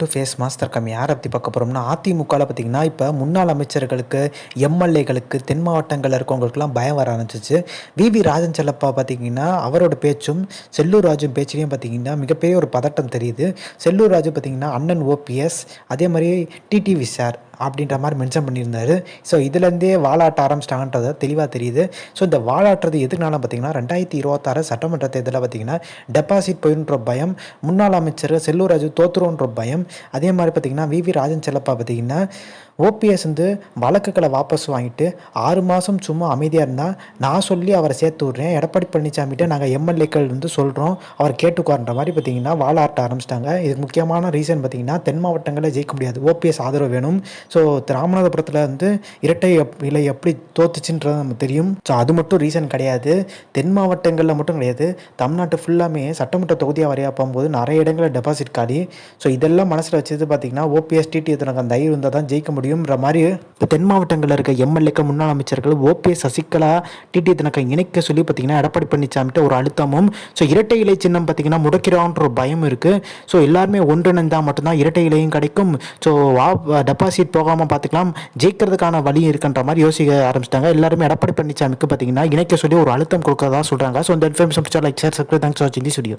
To face master come யாரை பற்றி பார்க்க போகிறோம்னா அதிமுகவில் பார்த்திங்கன்னா இப்போ முன்னாள் அமைச்சர்களுக்கு எம்எல்ஏகளுக்கு தென் மாவட்டங்களில் இருக்கவங்களுக்குலாம் பயம் வர ஆரம்பிச்சிச்சு. விவி ராஜன் செல்லப்பா பார்த்தீங்கன்னா அவரோட பேச்சும் செல்லூர் ராஜும் பேச்சுலையும் பார்த்தீங்கன்னா மிகப்பெரிய ஒரு பதட்டம் தெரியுது. செல்லூர் ராஜு பார்த்திங்கன்னா அண்ணன் ஓபிஎஸ் அதே மாதிரி டிடிவி சார். அப்படின்ற மாதிரி மென்ஷன் பண்ணியிருந்தார். ஸோ இதுலேருந்தே வாலாட்ட ஆரம்பிச்சிட்டாங்கன்றது தெளிவாக தெரியுது. ஸோ இந்த வாலாட்டுறது எதுக்குனாலும் பார்த்தீங்கன்னா ரெண்டாயிரத்தி இருபத்தாறு சட்டமன்ற தேர்தலில் பார்த்தீங்கன்னா டெபாசிட் போயின்ற பயம் முன்னாள் அமைச்சர் செல்லூர் ராஜு தோத்துருன்ற பயம் அதே மாதிரி பார்த்தீங்கன்னா வி. வி. ராஜன் செல்லப்பா பார்த்தீங்கன்னா ஓபிஎஸ் வந்து வழக்குகளை வாபஸ் வாங்கிட்டு ஆறு மாதம் சும்மா அமைதியாக இருந்தால் நான் சொல்லி அவரை சேர்த்து விட்றேன். எடப்பாடி பழனிசாமிகிட்ட நாங்கள் எம்எல்ஏக்கள் வந்து சொல்கிறோம் அவர் கேட்டுக்குவார்ன்ற மாதிரி பார்த்தீங்கன்னா வாழாட்ட ஆரம்பிச்சிட்டாங்க. இதுக்கு முக்கியமான ரீசன் பார்த்தீங்கன்னா தென் மாவட்டங்களில் ஜெயிக்க முடியாது. ஓபிஎஸ் ஆதரவு வேணும். ஸோ ராமநாதபுரத்தில் வந்து இரட்டை இலை எப்படி தோத்துச்சுன்றது நமக்கு தெரியும். ஸோ அது மட்டும் ரீசன் கிடையாது. தென் மாவட்டங்களில் மட்டும் கிடையாது. தமிழ்நாட்டு ஃபுல்லாமே சட்டமன்ற தொகுதியாக வரையா போகும்போது நிறைய இடங்களில் டெபாசிட் காலி. ஸோ இதெல்லாம் மனசில் வச்சது பார்த்தீங்கன்னா ஓபிஎஸ் டிடி தனக்கு அந்த தைரியம் இருந்தால் தான் ஜெயிக்க முடியும்ன்ற மாதிரி இப்போ தென் மாவட்டங்களில் இருக்க எம்எல்ஏக்கு முன்னாள் அமைச்சர்கள் ஓபிஎஸ் சசிகலா டிடி தனக்கு இணைக்க சொல்லி பார்த்தீங்கன்னா எடப்பாடி பழனிசாமிட்ட ஒரு அழுத்தமும் ஸோ இரட்டை இலை சின்னம் பார்த்தீங்கன்னா முடக்கிறான்ற ஒரு பயம் இருக்குது ஸோ எல்லாருமே ஒன்றிணைந்தால் மட்டும்தான் இரட்டை இலையும் கிடைக்கும். ஸோ வா டெபாசிட் போகாமல் பார்த்துக்கலாம். ஜெயிக்கிறதுக்கான வழி இருக்குன்ற மாதிரி யோசிக்க ஆரம்பிச்சிட்டாங்க. எல்லாருமே எடப்பாடி பழனிசாமிக்கு பார்த்தீங்கன்னா இணைக்க சொல்லி ஒரு அழுத்தம் கொடுக்கறதா சொல்கிறாங்க ஸோ இந்த information like sir subscribe thanks வாட்சிங் தி ஸ்டுடியோ